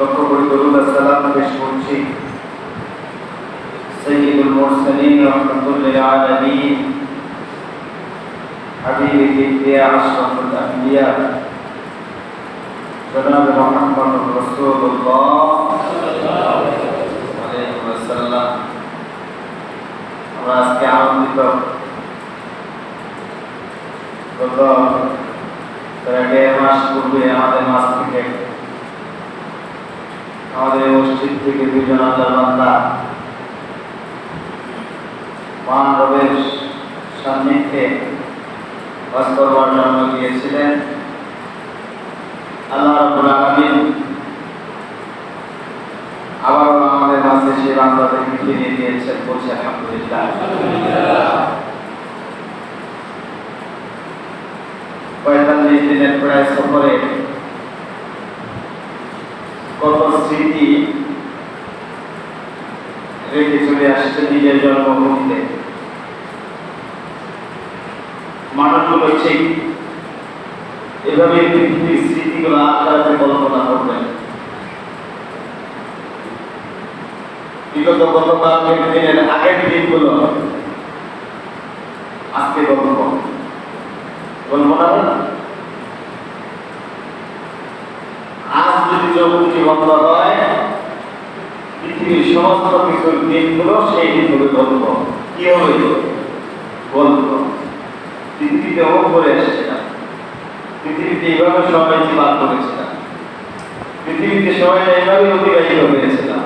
লক্ষ্য করি দরুদ সালাম পেশ করছি। সৈয়দুল মুরসালিন রহমতুল্লিল আলামিন। হাবিব কিবরিয়া আশরাফুল আম্বিয়া। জনাব মুহাম্মদ রাসূলুল্লাহ আলাইহি ওয়াসাল্লাম। আমরা আজকে আনন্দিত। গত প্রায় দেড় মাস পূর্বে আমাদের মাস থেকে আমাদের মসজিদ থেকে দুজন আল্লাহ বান্দা। মহান রবের সান্নিধ্যে বাস করবার জন্য গিয়েছিলেন আল্লাহ রাব্বুল আলামিন আবারও আমাদের মাঝে সেই বান্দাদেরকে ফিরিয়ে দিয়েছেন, বলছে আলহামদুলিল্লাহ। পঁয়তাল্লিশ দিনের প্রায় সফরে কত স্মৃতি রেখে চলে আসছে নিজের জন্মভূমিতে। মানুষগুলো ঠিক এভাবে পৃথিবীর স্মৃতিগুলো আখড়াতে কল্পনা করবেন বিগত গতকালের দিনের আগের দিনগুলো আজকে গল্প বলব না? আজ যদি চৌকুটি বন্ধ হয় পৃথিবীর সমস্ত কিছুর দিনগুলো সেই দিনগুলো গল্প কি হবে গল্প পৃথিবীতে ও করে এসেছিলাম পৃথিবীতে এইভাবে সময় পার করেছিলাম পৃথিবীতে সময়টা এইভাবে অতিবাহিত হয়েছিলাম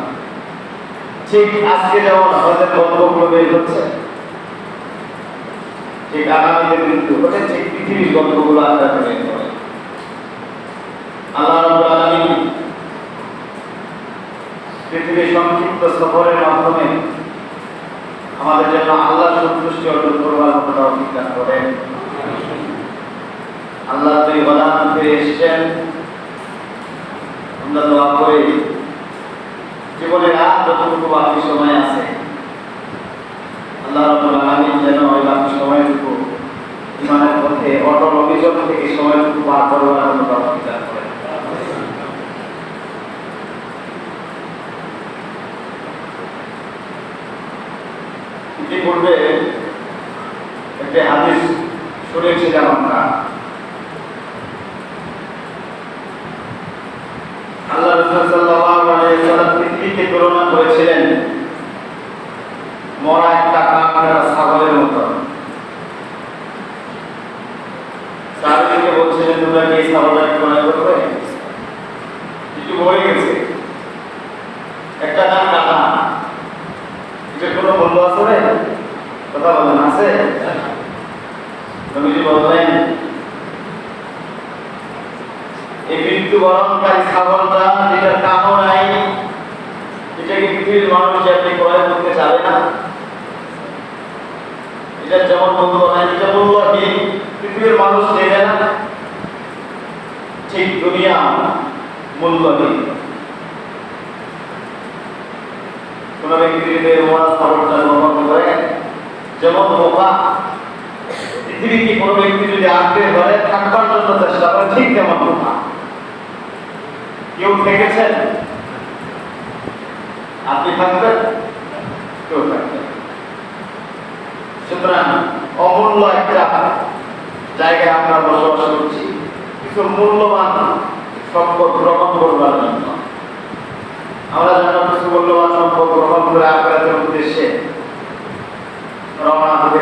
ঠিক আজকে যেমন আমাদের গল্পগুলো বের হচ্ছে, ঠিক আগামীতে মৃত্যু ঘটে, ঠিক পৃথিবীর গল্পগুলো আলাদা করে করে আল্লাহ আলামিন পৃথিবীর সংক্ষিপ্ত সফরের মাধ্যমে আমাদের জন্য আল্লাহ সন্তুষ্টি অর্জন করবার মতো তৌফিক করেন। আল্লাহ দুই বদান ফিরে এসেছেন। আমরা দোয়া করি, জীবনের আর যতটুকু বাকি সময় আছে, আল্লাহ রাব্বুল আলামিন যেন ওই বাকি সময়টুকু ইমানের পথে, অটল অভিযোগ থেকে সময়টুকু পার করবার মতো তৌফিক দান ইতিপূর্বে একটি হাদিস শুনেছিলাম আমরা। আল্লাহ রাসূল সাল্লাল্লাহু আলাইহি পৃথিবীকে তুলনা করেছিলেন, মরা একটা কাকড়া ছাগলের মতো। সাহাবীকে বলছিলেন, তোমরা কি এই ছাগলটাকে করবে? একটু বলে গেছে। একটা দাম কাটা এটা কোনো মূল্য আছে কথা বলেন আছে? নবীজি বললেন এই মৃত্যুবরণকারী ছাগলটা যেটার কামও নাই এটাকে পৃথিবীর মানুষ আপনি ক্রয় করতে চাবে না? এটা যেমন মূল্য নাই এটা মূল্যহীন পৃথিবীর মানুষ নেবে না। ঠিক দুনিয়া মূল্যহীন কোন ব্যক্তি যদি মোড়া করে যেমন বোকা পৃথিবীকে কোনো ব্যক্তি যদি আঁকড়ে ধরে থাকবার জন্য চেষ্টা করে, ঠিক তেমন বোকা কেউ থেকেছেন আপনি থাকবেন? কেউ থাকবেন সুতরাং অমূল্য একটা জায়গায় আমরা বসবাস করছি। কিছু মূল্যবান সম্পদ গ্রহণ করবার জন্য। আমরা যেন কিছু মূল্যবান সম্পদ গ্রহণ করে আগ্রাতের উদ্দেশ্যে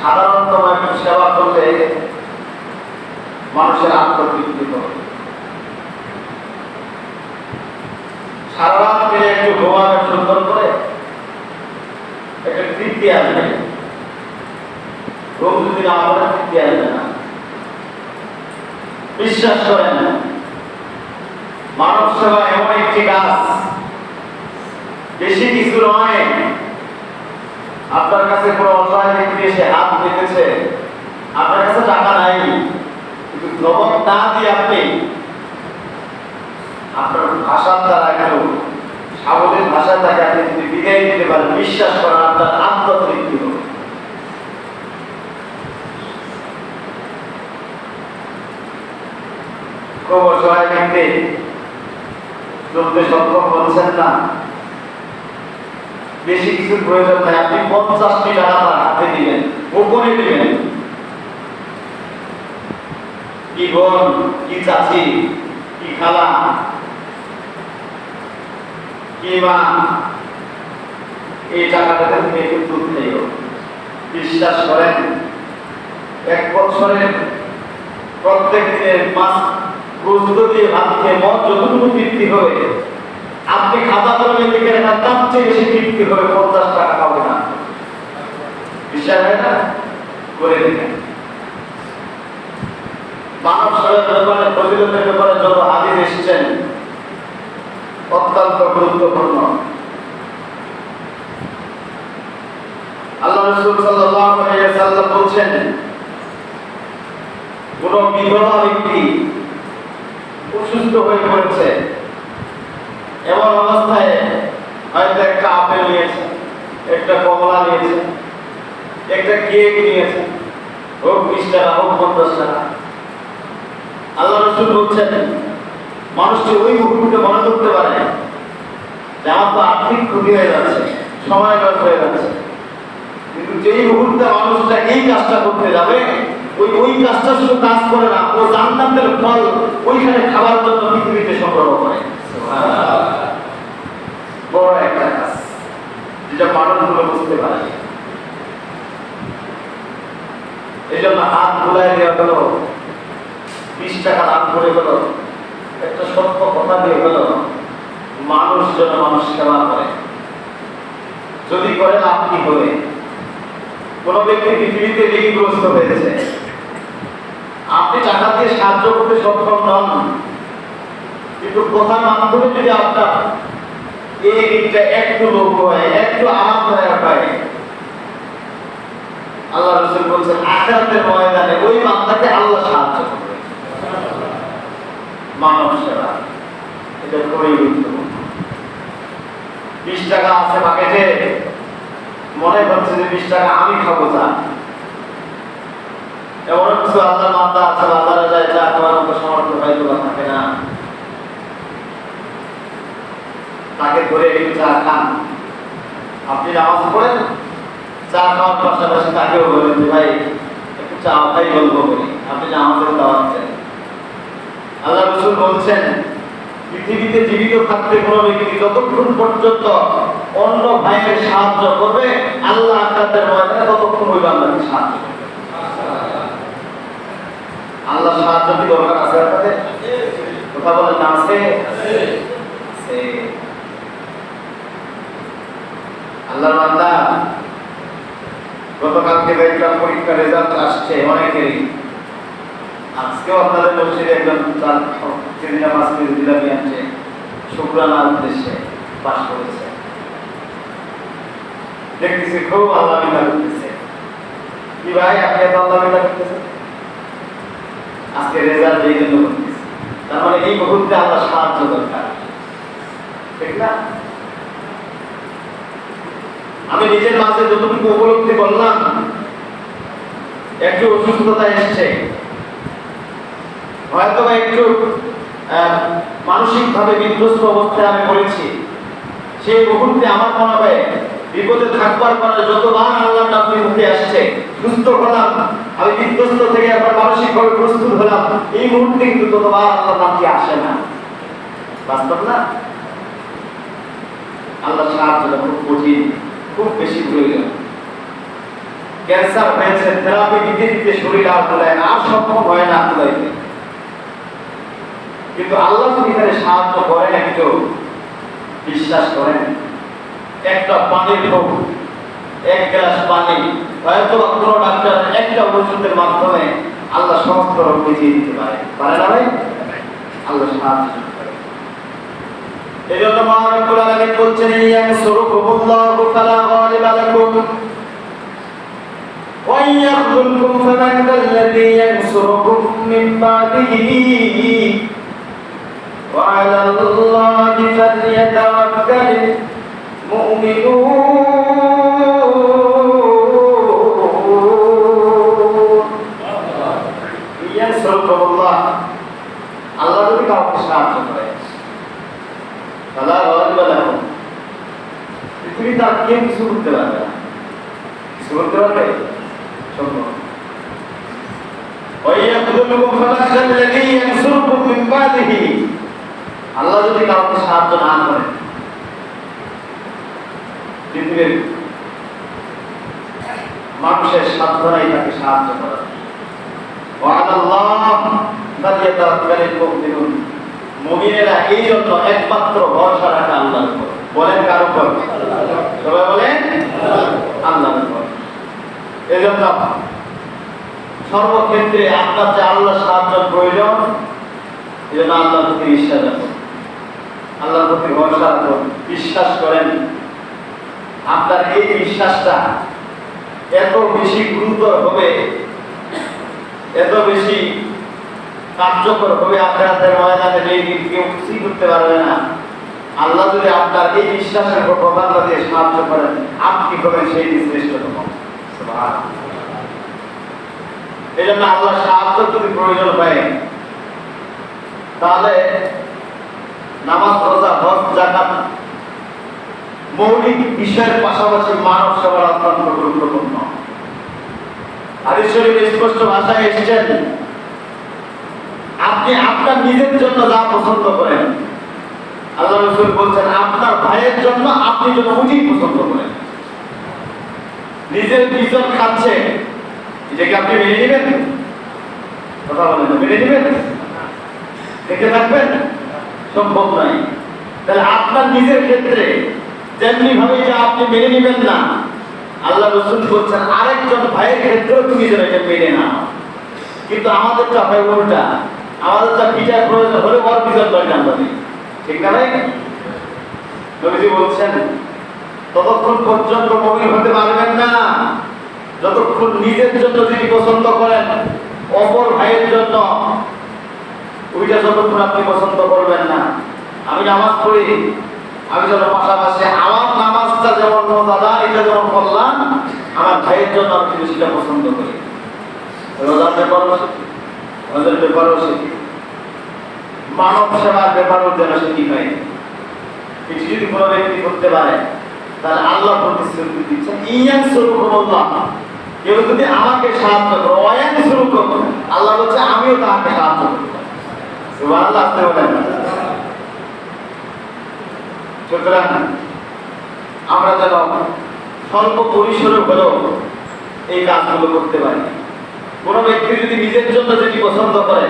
সাধারণত একটু সেবা করলে মানুষের আত্মতৃপ্তি করে সারা রাত একটু ঘুমাবে, সুন্দর করে একটা তৃপ্তি আসবে। ঘুম যদি না করে তৃপ্তি আসবে না। বিশ্বাস করেন, মানব সেবা এমন একটি গাছ বেশি কিছু নয়। আপনার কাছে কোনো অসহায় এসে হাত পেতেছে আপনার কাছে টাকা নাই, কিন্তু নগদ না দিয়ে আপনি আপনার ভাষার দ্বারা একটু সাবলীল ভাষার দ্বারা আপনি যদি বিদায় দিতে পারেন, বিশ্বাস করেন আপনার আত্মতৃপ্তি হবে। অসহায় ব্যক্তি চলতে সক্ষম হচ্ছেন না। বেশি কিছু প্রয়োজন নাই। আপনি পঞ্চাশটি টাকা তার হাতে দিবেন। গোপনে দিবেন? কি বোন, কি চাচি, কি খালা, কি মা? এই টাকাটাতে তুমি একটু দুধ খেয়েও বিশ্বাস করেন, এক বছরে প্রত্যেক দিনের মাস গুরুত্ব দিয়ে ভাত খেয়ে মন যতটুকু তৃপ্তি হবে আপনি খাতা কলমে লিখে রাখা তার চেয়ে বেশি তৃপ্তি হবে পঞ্চাশ টাকা পাবে না। বিশ্বাস হয় না? করে দেখেন মানব সেবার ব্যাপারে, ফজিলতের ব্যাপারে যত হাদিস এসেছেন, অত্যন্ত গুরুত্বপূর্ণ। আল্লাহ রসুল সাল্লাল্লাহু আলাইহি ওয়াসাল্লাম বলছেন, কোন বিধবা ব্যক্তি অসুস্থ হয়ে পড়েছে এমন অবস্থায় হয়তো একটা আপেল নিয়েছে, একটা কমলা নিয়েছে, একটা কেক নিয়েছে, হোক বিশ টাকা হোক পঞ্চাশ টাকা আল্লাহ রসুল বলছেন, মানুষটি ওই মুহূর্তে মনে করতে পারে যে আমার তো আর্থিক ক্ষতি হয়ে যাচ্ছে, সময় লস হয়ে যাচ্ছে। কিন্তু যেই মুহূর্তে মানুষটা এই কাজটা করতে যাবে, ওই ওই কাজটা শুধু কাজ করে না, ও জান্নাতের ফল, ওইখানে খাবার জন্য পৃথিবীতে সংগ্রহ করে। বড় একটা কাজ, যেটা মানুষগুলো বুঝতে পারে। এই জন্য হাত বুলাই দেওয়া গেল বিশ টাকা দান করে গেল একটা সত্য কথা দিয়ে গেল মানুষ যেন মানুষ সেবা করে। যদি করে লাভ কি কোন ব্যক্তি পৃথিবীতে ঋণগ্রস্ত হয়েছে। আপনি টাকা দিয়ে সাহায্য করতে সক্ষম নন। কিন্তু কথার মাধ্যমে যদি আপনার এই ঋণটা একটু লোক হয়, একটু আরামদায়ক হয় আল্লাহ রসুল বলছেন, আখরাতের ময়দানে ওই বান্দাকে আল্লাহ সাহায্য করবে। মানব সেবা, এটা খুবই গুরুত্বপূর্ণ। বিশ টাকা আছে বাকেটে, মনে করছে যে বিশ টাকা আমি খাব চা এমন কিছু আল্লাহ মাতা আছে বাজারে যায় চা খাওয়ার মতো সামর্থ্য হয়তো থাকে না। তাকে ধরে চা খান। আপনি নামাজ পড়েন, চা খাওয়ার পাশাপাশি তাকেও বলেন যে, ভাই, একটু চা খাই গল্প করি আপনি নামাজের দাওয়াচ্ছেন আল্লাহ রসুল বলছেন, পৃথিবীতে জীবিত থাকতে কোনো ব্যক্তি যতক্ষণ পর্যন্ত অন্য ভাইয়ের সাহায্য করবে, আল্লাহ আকাশের ময়দানে ততক্ষণ ওই বান্দাকে সাহায্য করবে। আল্লাহ সাহায্য কি দরকার আছে আপনাদের? কথা বলেন আছে। আল্লাহর বান্দা, গতকালকে দেখলাম পরীক্ষা রেজাল্ট আসছে অনেকেরই। আজকেও আপনাদের মসজিদে একজন তার সেদিনা জিলাপি আনছে শুক্রানার উদ্দেশ্যে পাশ করেছে। দেখতেছি খুব আল্লাহ মিলা করতেছে। কি ভাই, আপনি এত আল্লাহ মিলা করতেছেন? আজকে রেজাল্ট এই জন্য করতেছে। তার মানে এই মুহূর্তে আল্লাহ সাহায্য দরকার। ঠিক না? আমি নিজের মাঝে যতটুকু উপলব্ধি করলাম, একটু অসুস্থতা এসছে। হয়তো বা একটু মানসিক ভাবে বিধ্বস্ত অবস্থায় আমি পড়েছি। সেই মুহূর্তে আমার মনে হয়, বিপদে থাকবার পরে যতবার আল্লাহ নামে উঠে আসছে, সুস্থ হলাম, আমি বিধ্বস্ত থেকে আবার মানসিক ভাবে প্রস্তুত হলাম, এই মুহূর্তে কিন্তু ততবার আল্লাহ নামটি আসে না। বাস্তব না? আল্লাহ সাহায্য খুব কঠিন। খুব বেশি প্রয়োজন। ক্যান্সার হয়েছে থেরাপি দিতে দিতে শরীর আর তোলায় না, আর হয় না তোলাইতে কিন্তু আল্লাহ যদি এখানে সাহায্য করেন একটু বিশ্বাস করেন, একটা পানির হোক এক গ্লাস পানি, হয়তো কোনো ডাক্তার একটা ওষুধের মাধ্যমে আল্লাহ সমস্ত রোগ মিটিয়ে দিতে পারে। পারে না ভাই? আল্লাহ সাহায্য করে এই জন্য মহানবুল আলামিন বলছেন ইয়ানসুরুকুমুল্লাহু ফালা গালিবা লাকুম মিন মুমিনুন। তাকিয়ে কিছু করতে পারবে? কিছু করতে পারবে? সম্ভব আল্লাহ যদি কাউকে সাহায্য না করে পৃথিবীর মানুষের সাধনাই তাকে সাহায্য এই জন্য একমাত্র ভরসা রাখা আল্লাহ উপর। বলেন কার উপর? সবাই বলেন? আল্লাহর উপর। এই সর্বক্ষেত্রে আপনার যে আল্লাহ সাহায্য প্রয়োজন এই জন্য আল্লাহর প্রতি বিশ্বাস রাখুন। আল্লাহর প্রতি ভরসা রাখুন। বিশ্বাস করেন, আপনার এই বিশ্বাসটা এত বেশি গুরুতর হবে, এত বেশি কার্যকর হবে আখেরাতের ময়দানে যে কেউ কিছুই করতে পারবে না। আল্লাহ যদি আপনার এই বিশ্বাসের উপর দিয়ে সাহায্য করেন, আপনি হবেন সেই শ্রেষ্ঠতম এই জন্য আল্লাহ সাহায্য যদি প্রয়োজন হয়, তাহলে নামাজ, রোজা, হজ জাকাত মৌলিক বিষয়ের পাশাপাশি মানব সেবার অত্যন্ত গুরুত্বপূর্ণ। হাদিস শরীফে স্পষ্ট ভাষায় এসেছেন, আপনি আপনার নিজের জন্য যা পছন্দ করেন আল্লাহ রসুল বলছেন, আপনার ভাইয়ের জন্য আপনি যেন উচিত পছন্দ করেন। নিজের বিজন খাচ্ছে এটাকে আপনি মেনে নেবেন? কথা বলেন মেনে নেবেন? দেখে থাকবেন? সম্ভব নয়। তাহলে আপনার নিজের ক্ষেত্রে যেমনি ভাবে যে আপনি মেনে নেবেন না, আল্লাহ রসুল বলছেন, আরেকজন ভাইয়ের ক্ষেত্রেও তুমি যেন এটা মেনে নাও। কিন্তু আমাদেরটা হয় উল্টা। আমাদেরটা বিচার প্রয়োজন হলে ওর বিচার দরকার আমরা নেই। ঠিক না ভাই নবীজি বলছেন, ততক্ষণ পর্যন্ত মমিন হতে পারবেন না। যতক্ষণ নিজের জন্য যিনি পছন্দ করেন, অপর ভাইয়ের জন্য ওইটা যতক্ষণ আপনি পছন্দ করবেন না। আমি নামাজ পড়ি, আমি যেন পাশাপাশি আমার নামাজটা যেমন মজাদা এটা যেমন করলাম আমার ভাইয়ের জন্য আমি সেটা পছন্দ করি। রোজার ব্যাপারও শিখি হজের ব্যাপারও শিখি মানব সেবার ব্যাপারও যেন শিখি হয় এটি যদি কোনো ব্যক্তি করতে পারে, তাহলে আল্লাহ প্রতিশ্রুতি দিচ্ছেন ইয়ান সুরুকুমুল্লাহ কেউ যদি আমাকে সাহায্য করো অয়ান সুরুকুম, আল্লাহ বলছে, আমিও তাহাকে সাহায্য করব সুবহানাল্লাহ, আসতে বলেন। সুতরাং, আমরা যেন স্বল্প পরিসরে হলেও এই কাজগুলো করতে পারি। কোন ব্যক্তি যদি নিজের জন্য যেটি পছন্দ করে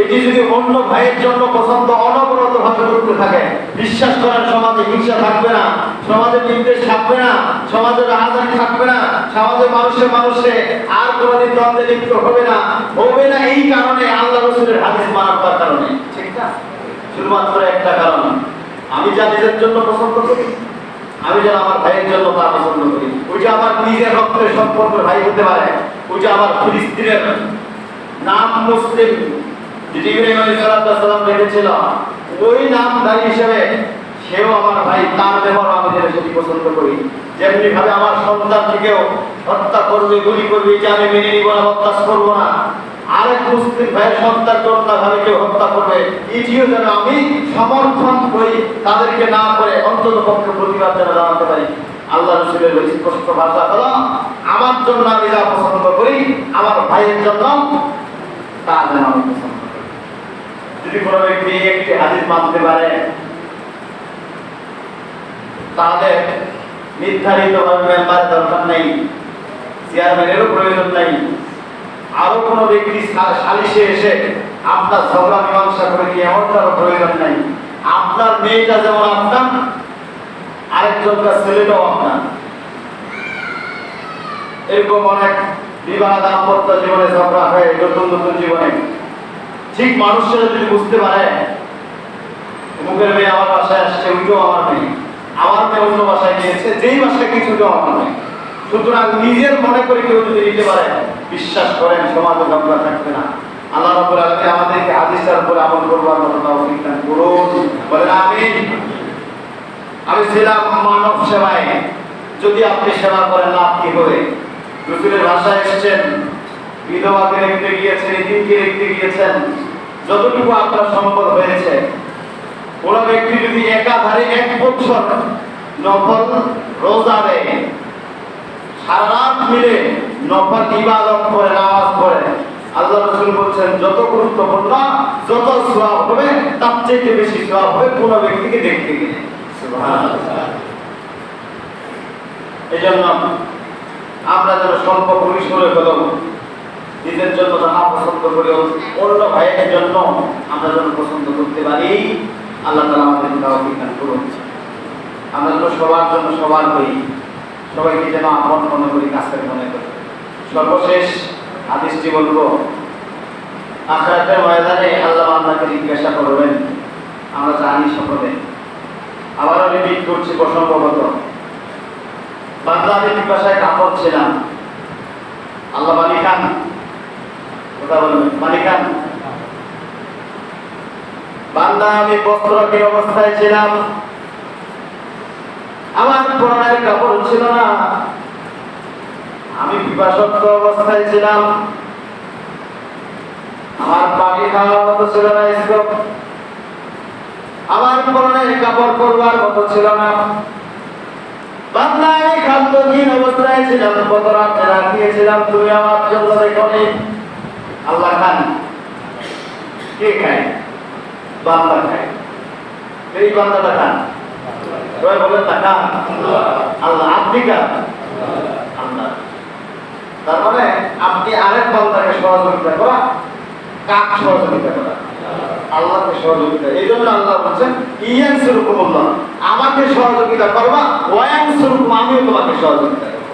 এটি যদি অন্য ভাইয়ের জন্য পছন্দ অনবরত ভাবে করতে থাকে, বিশ্বাস করেন সমাজে হিংসা থাকবে না সমাজে বিদ্বেষ থাকবে না সমাজে রাহাজানি থাকবে না, সমাজে মানুষে মানুষে আর কোনোদিন দ্বন্দ্বে লিপ্ত হবে না হবে না এই কারণে আল্লাহ রসুলের হাদিস মানার কারণে। ঠিক না? শুধুমাত্র একটা কারণ, আমি যা নিজের জন্য পছন্দ করি, আমি যেন আমার ভাইয়ের জন্য তা পছন্দ করি। ওই যে আমার নিজের রক্তের সম্পর্ক ভাই হতে পারে, ওই যে আমার ফিলিস্তিনের নাম মুসলিম ওই নামধারী হিসেবে আমার ভাই, তার আমি পছন্দ করি। যেমনি ভাবে আমার হত্যা করবে, গুলি করবে না হত্যা করব না। ভাইয়ের সন্তান কন্যা ভাবে কেউ হত্যা যেন আমি সমর্থন করি, তাদেরকে না করে অন্তত পক্ষে প্রতিবাদ যেন জানাতে পারি। আল্লাহ স্পষ্ট ভাষা আমার জন্য আমি যা পছন্দ করি, আমার ভাইয়ের জন্য তা যেন আমি পছন্দ যদি কোনো ব্যক্তি একটি হাদিস মানতে পারে, তাহলে নির্ধারিত ভাবে মেম্বারের দরকার নেই চেয়ারম্যানেরও প্রয়োজন নেই। আরও কোনো ব্যক্তি সালিশে এসে আপনার ঝগড়া, মীমাংসা করে দিয়ে এমনটারও প্রয়োজন নেই? আপনার মেয়েটা যেমন আপনার আরেকজনকার ছেলেটাও আপনার। এরকম অনেক বিবাহ দাম্পত্য জীবনে ঝগড়া হয়, নতুন নতুন জীবনে। ঠিক মানুষেরা যদি বুঝতে পারে, মুখের মেয়ে আমার বাসায় আসছে ওইটাও আমার মেয়ে। আমার মেয়ে অন্য বাসায় গিয়েছে, যেই বাসায় কিছু ওইটাও আমার মেয়ে। সুতরাং নিজের মনে করে কেউ যদি নিতে পারে, বিশ্বাস করেন, সমাজে ঝগড়া থাকবে না। আল্লাহ রাব্বুল আলামিন আমাদেরকে হাদিসের উপরে আমল করবার দান করুন। বলেন, আমিন। আমি ছিলাম মানব সেবায়। যদি আপনি সেবা করেন, লাভ কি হবে? রসুলের ভাষায় এসেছেন বিধবাকে রেখতে গিয়েছেন এদিনকে রেখতে গিয়েছেন। যতটুকু আপনার সম্পদ হয়েছে। কোন ব্যক্তি যদি একাধারে এক বছর নফল রোজা দেয়, সারা রাত মিলে নফল ইবাদত করে, নামাজ পড়ে, আল্লাহ রসুল বলছেন, যত গুরুত্বপূর্ণ, যত সোয়াব হবে, তার চেয়ে বেশি সোয়াব হবে কোন ব্যক্তিকে দেখতে গেলে এই জন্য আমরা যেন স্বল্প পরিসরে হলেও নিজের জন্য যাহা পছন্দ করি অন্য ভাইয়ের জন্য আমরা যেন পছন্দ করতে পারি, আল্লাহ তালা আমাদের তাও বিজ্ঞান করুন। আমরা যেন সবার জন্য সবার হই, সবাইকে যেন আপন মনে করি, কাছের মনে করি। সর্বশেষ আদেশটি বলব, আখরাতের ময়দানে আল্লাহ আপনাকে জিজ্ঞাসা করবেন, আমরা জানি সকলে। আবার আমি বিট করছি প্রসঙ্গগত। বান্দা আমি পিপাসায় কাপড় ছিলাম। আল্লাহ মালিক বলবেন বান্দা, আমি অবস্থায় ছিলাম? আমার পরনের কাপড় ছিল না। আমি পিপাসক্ত অবস্থায় ছিলাম। আমার পানি খাওয়ার মতো ছিল না স্কোপ। আমার পরনের কাপড় পরবার মতো ছিল না। বাংলা আমি খাদ্যহীন অবস্থায় ছিলাম। কত রাত রাখিয়েছিলাম তুমি আমার জন্য দেখনি। আল্লাহ খান। কে খায়? বান্দা খায়। এই বান্দাটা খান। বলেন না খান। আল্লাহ আপনি খান। তার মানে আপনি আরেক বান্দাকে সহযোগিতা করা, কাক সহযোগিতা করা? আল্লাহকে সহযোগিতা। এই জন্য আল্লাহ বলছেন ইয়ান সুরকুমুল্লাহ আমাকে সহযোগিতা করবা ওয়ান সুরকুম আমিও তোমাকে সহযোগিতা করব।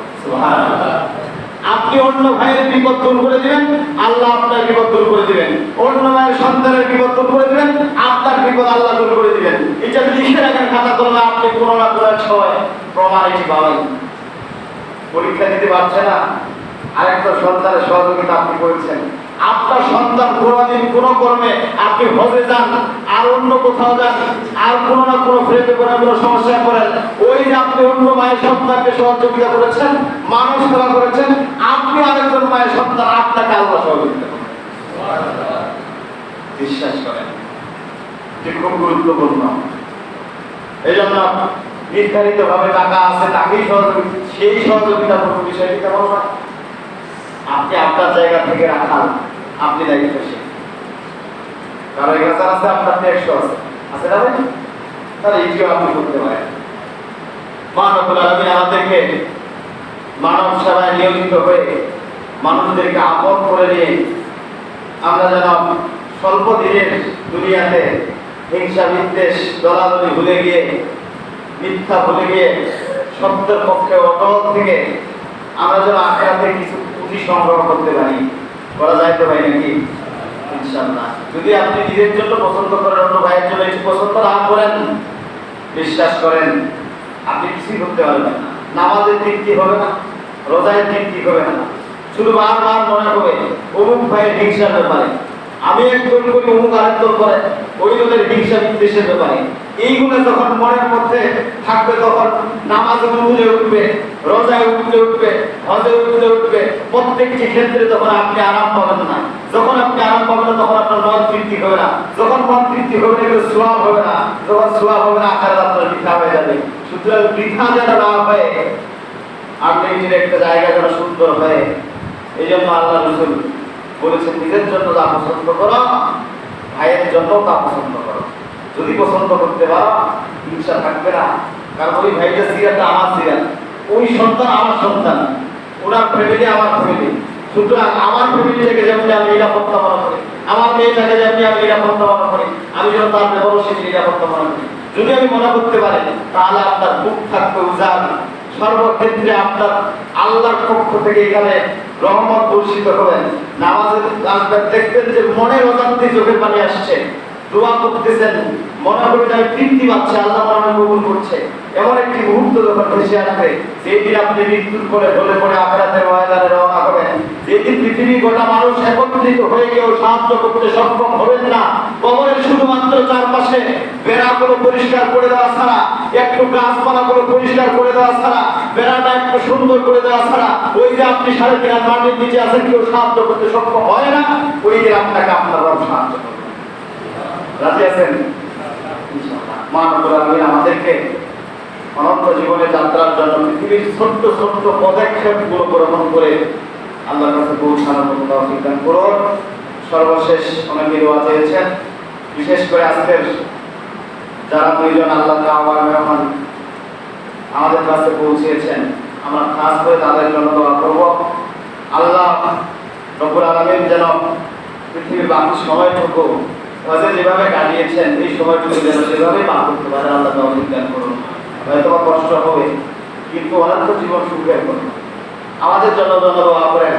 আপনি অন্য ভাইয়ের দূর করে দিবেন, আল্লাহ আপনার দূর করে দিবেন। অন্য ভাইয়ের সন্তানের বিবর্তন করে দিবেন, আপনার বিপদ আল্লাহ দূর করে দিবেন। এটা লিখে রাখেন খাতা করলে আপনি কোনো না কোনো ছয় প্রমাণ এটি পাবেন। পরীক্ষা দিতে পারছে না। আরেকটা সন্তানের সহযোগিতা আপনি করেছেন। আপনার সন্তান কোনোদিন, কোনো কর্মে আপনি হজে যান, আর অন্য কোথাও যান, আর কোনো না কোনো ফ্রেমে কোনো কোনো সমস্যা করেন ওই যে আপনি অন্য মায়ের সন্তানকে সহযোগিতা করেছেন মানুষ সেবা করেছেন, আপনি আরেকজন মায়ের সন্তান আপনাকে আল্লাহ সহযোগিতা বিশ্বাস করেন, এটি খুব গুরুত্বপূর্ণ। এই জন্য নির্ধারিত ভাবে টাকা আছে, তাকেই সহযোগিতা, সেই সহযোগিতা বিষয়টি কেমন আপনি আপনার জায়গা থেকে রাখাল আপনি দায়িত্বশীল কারও এক হাজার আছে, আপনার একশো আছে। আছে না ভাই? তাহলে এটিও আপনি করতে পারেন। মানবুল আলমী আমাদেরকে মানব সেবায় নিয়োজিত হয়ে মানুষদেরকে আপন করে নিয়ে আমরা যেন স্বল্প দিনের দুনিয়াতে হিংসা, বিদ্বেষ, দলাদলি ভুলে গিয়ে, মিথ্যা ভুলে গিয়ে সত্যের পক্ষে অটল থেকে আমরা যেন আখড়াতে কিছু পুঁজি সংগ্রহ করতে পারি। করা যায় তো ভাই নাকি? যদি আপনি নিজের জন্য পছন্দ করেন, অন্য ভাইয়ের জন্য কিছু পছন্দ না করেন, বিশ্বাস করেন, আপনি কিছুই করতে পারবেন না। নামাজের তৃপ্তি হবে না? রোজায়ের রোজায় তৃপ্তি হবে না? শুধু বারবার মনে হবে, অমুক ভাইয়ের হিংসার ব্যাপারে। আমি একজন করি, অমুক আরেকজন করে। ওই দলের হিংসা বিদ্বেষের ব্যাপারে। এইগুলো যখন মনের মধ্যে থাকবে, তখন নামাজ উঠলে উঠবে রোজায় উঠলে উঠবে, হজে উঠলে উঠবে, প্রত্যেকটি ক্ষেত্রে তখন আপনি আরাম পাবেন না। যখন আপনি আরাম পাবেন না, তখন আপনার মন তৃপ্তি হবে না। যখন মন তৃপ্তি হবে না এগুলো হবে না। যখন সোয়াব হবে না, আকার আপনার বৃথা হয়ে যাবে। সুতরাং বৃথা যেন না হয় আপনি নিজের একটা জায়গা যেন সুন্দর হয়, এই জন্য আল্লাহ রসুল বলেছেন, নিজের জন্য যা পছন্দ করো, ভাইয়ের জন্য তা পছন্দ করো। যদি পছন্দ করতে পারো, হিংসা থাকবে না। কারণ ওই ভাইটা সিরিয়ালটা আমার সিরিয়াল। ওই সন্তান আমার সন্তান। ওনার ফ্যামিলি আমার ফ্যামিলি সুতরাং আমার ফ্যামিলিটাকে যেমন আমি নিরাপত্তা মনে করি, আমার মেয়েটাকে যেমনি আমি নিরাপত্তা মনে করি, আমি যেন তার ব্যবহার সেটি নিরাপত্তা মনে করি। যদি আমি মনে করতে পারি, তাহলে আপনার বুক থাকবে উজান সর্বক্ষেত্রে আপনার আল্লাহর পক্ষ থেকে এখানে রহমত বর্ষিত হবেন নামাজের দেখবেন যে মনের অজান্তে চোখের পানি আসছে। দোয়া করতেছেন। মনে করে আমি তৃপ্তি পাচ্ছে, আল্লাহ মনে কবুল করছে। এমন একটি মুহূর্ত যখন ভেসে আসবে সেই দিন আপনি মৃত্যুর করে ঢলে পড়ে আখরাতের ময়দানে রওনা হবেন, যেদিন পৃথিবী গোটা মানুষ একত্রিত হয়ে গিয়েও সাহায্য করতে সক্ষম হবেন না কবরের শুধুমাত্র চারপাশে বেড়াগুলো পরিষ্কার করে দেওয়া ছাড়া, একটু গাছপালাগুলো পরিষ্কার করে দেওয়া ছাড়া, বেড়াটা একটু সুন্দর করে দেওয়া ছাড়া, ওই যে আপনি সাড়ে তিন মাটির নিচে আছেন, কেউ সাহায্য করতে সক্ষম হয় না, ওই দিন আপনাকে আপনার সাহায্য করবে। রাজি আছেন? মানবুল আমাদেরকে অনন্ত জীবনে যাত্রার জন্য পৃথিবীর ছোট্ট ছোট্ট পদক্ষেপগুলো গ্রহণ করে আল্লাহর কাছে পৌঁছানোর মতো তৌফিক করুন। সর্বশেষ অনেকে দোয়া চেয়েছেন। বিশেষ করে আজকের যারা দুইজন আল্লাহ আমার মেহমান আমাদের কাছে পৌঁছেছেন আমরা খাস করে তাদের জন্য দোয়া করব। আল্লাহ রব্বুল আলমিন যেন পৃথিবীর বাকি সময়টুকু হজে যেভাবে কাটিয়েছেন এই সময়টুকু যেন পার করতে পারে আল্লাহ দান করুন। হয়তো কষ্ট হবে, কিন্তু অনন্ত জীবন সুখের করুন আমাদের জন্য করেন,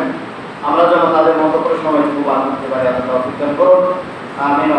আমরা যেন তাদের মতো করে সময়টুকু পার করতে পারি, আল্লাহ তৌফিক দান করুন। আমিন